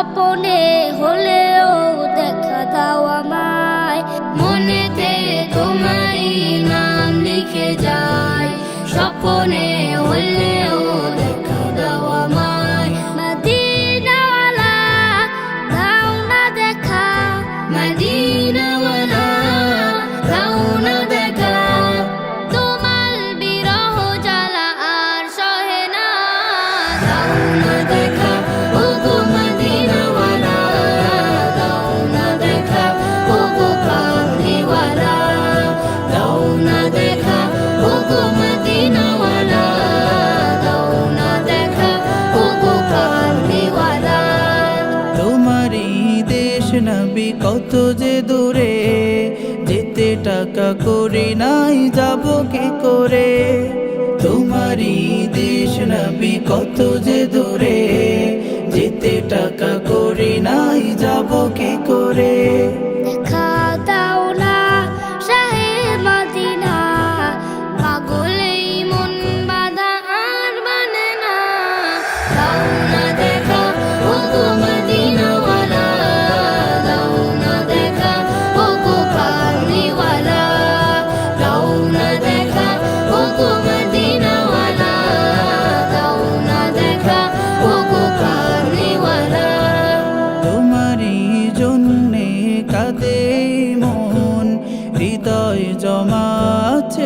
স্বপনে হলেও দেখা দাও আমায়। মনেতে তোমায় নাম লিখে যায় স্বপনে হলেও তো যে দূরে যেতে টাকা করি নাই, যাব কি করে? তোমারই দেশ নাবি, কত যে দূরে যেতে টাকা করি নাই, যাব কি করে?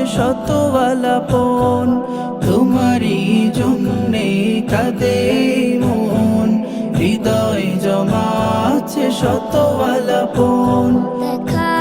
শত আলাপন তোমারই জন্যে কাঁদে মন। হৃদয় জমা আছে শত তোমারই দেখা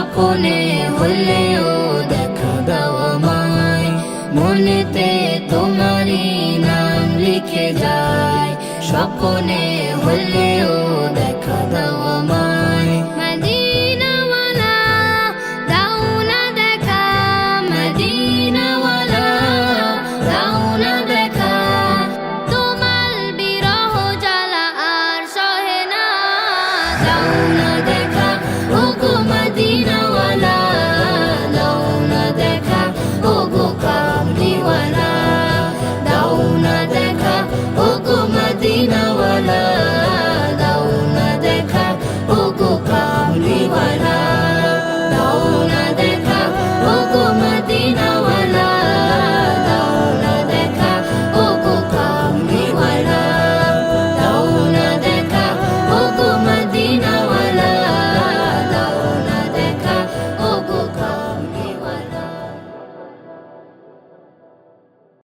আপনে হলেও দেখা দাও আমায়। মনেতে তোমারই নাম লিখে যায়। স্বপনে হলেও দেখা দাও আমায়। Oh no. দেখা। দেখা। আর সহে না